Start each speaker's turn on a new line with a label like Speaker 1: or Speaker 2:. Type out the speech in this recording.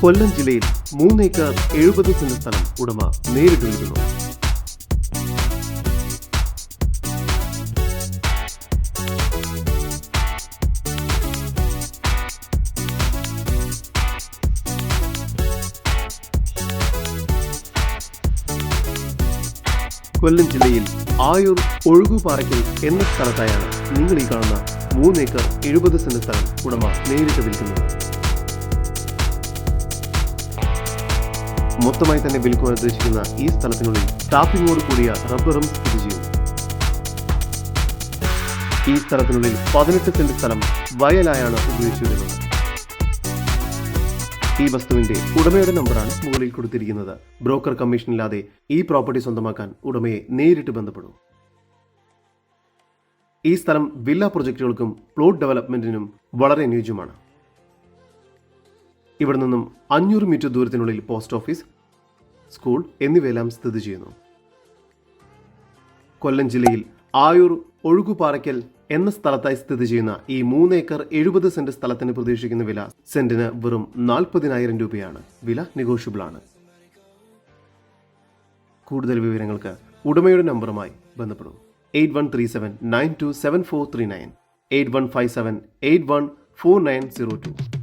Speaker 1: കൊല്ലം ജില്ലയിൽ മൂന്നേക്കർ എഴുപത് സെന്റ് സ്ഥലം ഉടമ നേരിട്ട് വിൽക്കുന്നു കൊല്ലം ജില്ലയിൽ ആയൂർ ഒഴുകുപാറയ്ക്കൽ എന്ന സ്ഥലത്തായാണ് നിങ്ങൾ ഈ കാണുന്ന മൂന്നേക്കർ എഴുപത് സെന്റ് സ്ഥലം ഉടമ നേരിട്ട് വിൽക്കുന്നത് മൊത്തമായി തന്നെ വിൽക്കുവാൻ ഉദ്ദേശിക്കുന്ന ഈ സ്ഥലത്തിനുള്ളിൽ ടാപ്പിങ്ങോട് കൂടിയ റബ്ബറും സ്ഥിതി ചെയ്യുന്നു. ഈ സ്ഥലത്തിനുള്ളിൽ പതിനെട്ട് സെന്റ് സ്ഥലം വയലായാണ് ഉപയോഗിച്ചിരുന്നത്. ഈ വസ്തുവിന്റെ ഉടമയുടെ നമ്പറാണ് മുകളിൽ കൊടുത്തിരിക്കുന്നത്. ബ്രോക്കർ കമ്മീഷൻ ഇല്ലാതെ ഈ പ്രോപ്പർട്ടി സ്വന്തമാക്കാൻ ഉടമയെ നേരിട്ട് ബന്ധപ്പെടും. ഈ സ്ഥലം വില്ല പ്രൊജക്ടുകൾക്കും പ്ലോട്ട് ഡെവലപ്മെന്റിനും വളരെ അനുയോജ്യമാണ്. ഇവിടെ നിന്നും അഞ്ഞൂറ് മീറ്റർ ദൂരത്തിനുള്ളിൽ പോസ്റ്റ് ഓഫീസ് സ്കൂൾ എന്നിവയെല്ലാം സ്ഥിതി ചെയ്യുന്നു. കൊല്ലം ജില്ലയിൽ ആയൂർ ഒഴുകുപാറയ്ക്കൽ എന്ന സ്ഥലത്തായി സ്ഥിതി ചെയ്യുന്ന ഈ മൂന്നേക്കർ എഴുപത് സെന്റ് സ്ഥലത്തിന് പ്രതീക്ഷിക്കുന്ന വില സെന്റിന് വെറും നാൽപ്പതിനായിരം രൂപയാണ്. വില നെഗോഷ്യബിൾ ആണ് കൂടുതൽ വിവരങ്ങൾക്ക് ഉടമയുടെ നമ്പറുമായി ബന്ധപ്പെടും. Eight one three seven nine two seven four three nine. Eight one five seven eight one four nine zero two.